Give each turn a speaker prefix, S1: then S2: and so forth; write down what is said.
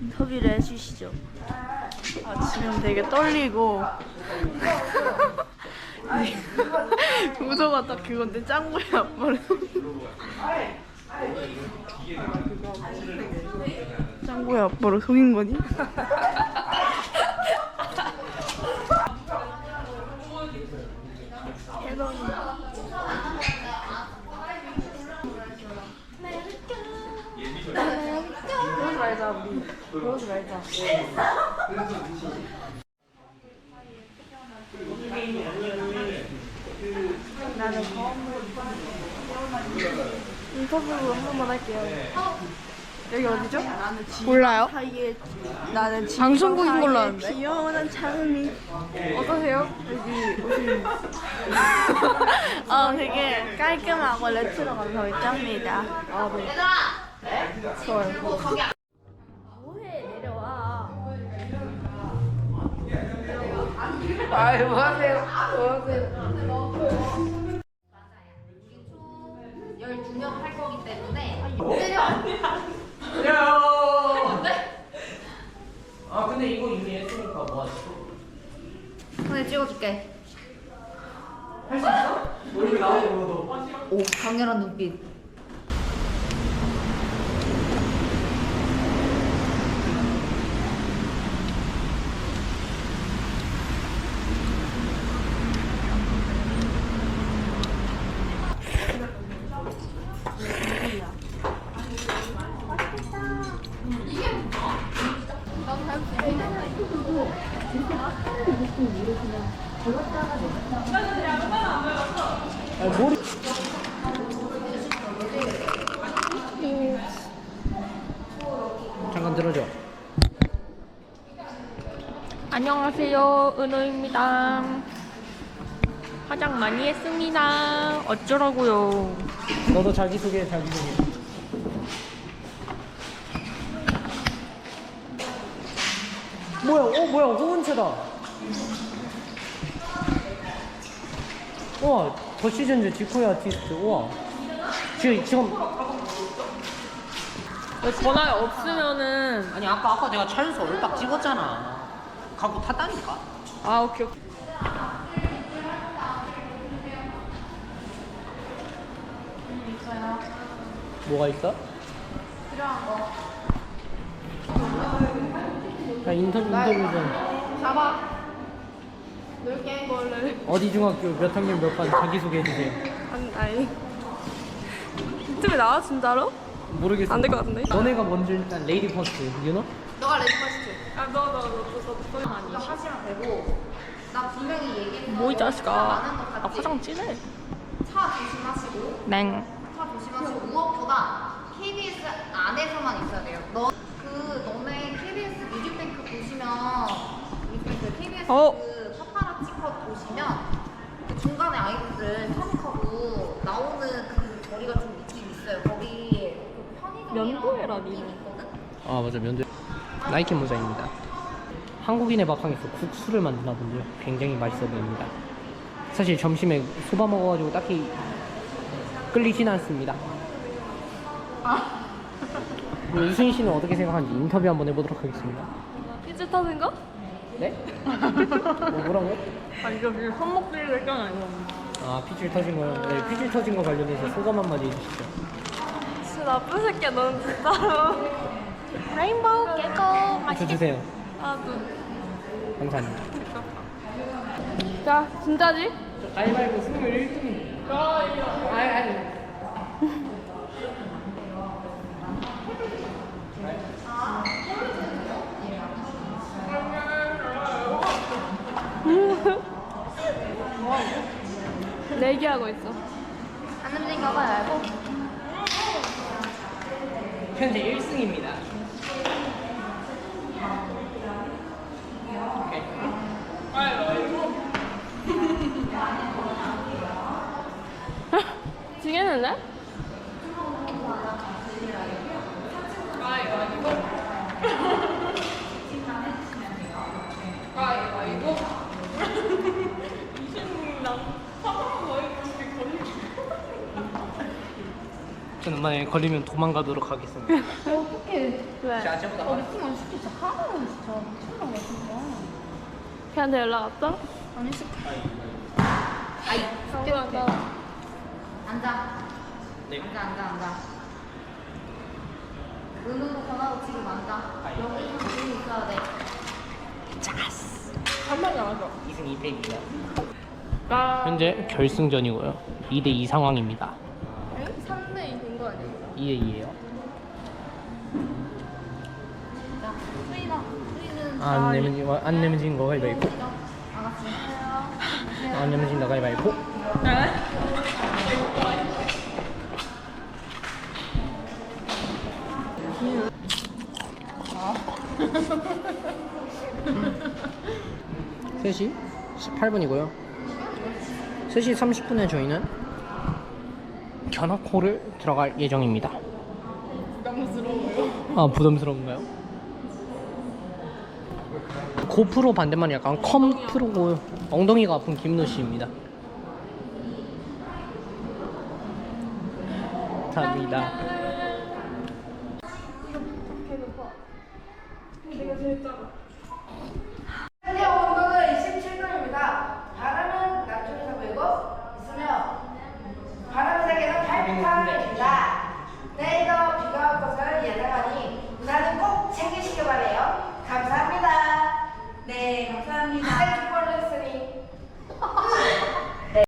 S1: 인터뷰를 해주시죠. 아, 지금 되게 떨리고 우서가 딱 그건데 짱구의 아빠를. 짱구의 아빠로 속인 거니? 그러지 말자 우리. 그러지 말자. 나는 인터뷰 한 번만 할게요. 여기 어디죠? 몰라요. 사이에 나는
S2: 방송국인 걸로 아는데?
S1: 귀여운 장미. 어떠세요? 여기. 어, 되게 깔끔하고 레트로 감성이 짭니다. 아, 네. 좋아요. 뭐해 내려와.
S2: 아이 뭐하세요? 뭐하세요?
S3: 손에 찍어줄게.
S2: 할 수 있어? 우리 나오고
S3: 오 강렬한 눈빛.
S2: 머리 잠깐 들어줘
S4: 안녕하세요, 은호입니다. 화장 많이 했습니다. 어쩌라고요?
S2: 너도 자기소개 자기소개 뭐야 어 뭐야 호은채다 와 더 시즌즈 지코의 아티스트 우와 지금 지금
S4: 전화 없으면은
S2: 아니 아까 아까 내가 차에서 얼딱 찍었잖아 갖고 탔다니까
S4: 아 오케이 오케이.
S2: 뭐가 있어?
S3: 필요한 거.
S2: 야 인터뷰 인터뷰 좀
S3: 잡아. 놀게 걸래.
S2: 어디 중학교 몇 학년 몇 반 자기소개 해 주세요
S1: 아니, 아니. 유튜브에 나와 진짜로?
S2: 모르겠어
S1: 안될것 같은데?
S2: 너네가 먼저 일단 레이디 퍼스트 유노?
S3: 너가 레드 퍼스트.
S4: 아 너 너 너 너너
S3: 이거 하시면 되고. 나 분명히 얘기했어.
S4: 뭐 이 자식아.
S3: 많은 거
S4: 아? 화장 진해.
S3: 차 조심하시고.
S4: 냉.
S3: 차 조심하시고 무엇보다 KBS 안에서만 있어야 돼요. 너 그 너네 KBS 뮤직뱅크 보시면 뮤직뱅크 KBS
S4: 어.
S3: 그 파파라치 컷 보시면 그 중간에 아이돌들 참석하고 나오는 그 거리가 좀 있긴 있어요. 거기 그 편의점이랑
S4: 면도해라, 니는.
S3: 있거든.
S2: 아 맞아 면도 나이키 모자입니다 한국인의 밥상에서 국수를 만드나 본데요 굉장히 맛있어 보입니다 사실 점심에 소바 먹어가지고 딱히 끌리진 않습니다 우리 이수인 씨는 어떻게 생각하는지 인터뷰 한번 해보도록 하겠습니다
S1: 피지 터진 거?
S2: 네? 뭐 뭐라고요?
S4: 아 이거 지금 손목 들고 했잖아 이거.
S2: 아 피질 터진 거, 네, 피질 터진 거 관련해서 소감 한마디 해주시죠
S1: 진짜 나쁜 새끼야 너는 진짜로.
S4: 레인보우 깨고
S2: 저 주세요
S1: 아, 너.
S2: 감사합니다
S1: 자, 진짜지?
S2: 가위바위보 승률 1등 아니 아니
S1: 내기하고 있어.
S3: 안 움직인 거 봐요.
S2: 현재 1승입니다
S1: 지겠는데?
S2: 만에 걸리면 도망가도록 하겠습니다.
S3: 어떡해.
S4: 왜?
S2: 자, 저보다
S3: 우리 팀 연습 진짜 미쳤나 봐 진짜.
S4: 걔한테 연락 왔어?
S3: 아니 습
S4: 아이 나
S3: 앉아.
S2: 네.
S3: 앉아 앉아 앉아. 눈으로 전화로 지금 앉아. 여기서 지금 있어야 돼.
S4: 한마디 안 하죠
S2: 2승 2패입니다.
S4: 나
S2: 현재 결승전이고요. 2대 2 상황입니다.
S4: 3대 2된 거 아니야?
S2: 2대 2예요.
S3: 자, 수인아. 수인은
S2: 안 내면 지- 안 내면 진거 가위바위보.
S3: 알았지.
S2: 안 내면 진다 가위바위보. 셋시 18분이고요. 3시 30분에 저희는 견학호를 들어갈 예정입니다.
S4: 부담스러워요
S2: 아 부담스러운가요? 고프로 반대만 약간 컴프로고요. 엉덩이가 아픈 김노 씨입니다. 감사합니다.
S4: 내가 제일 작아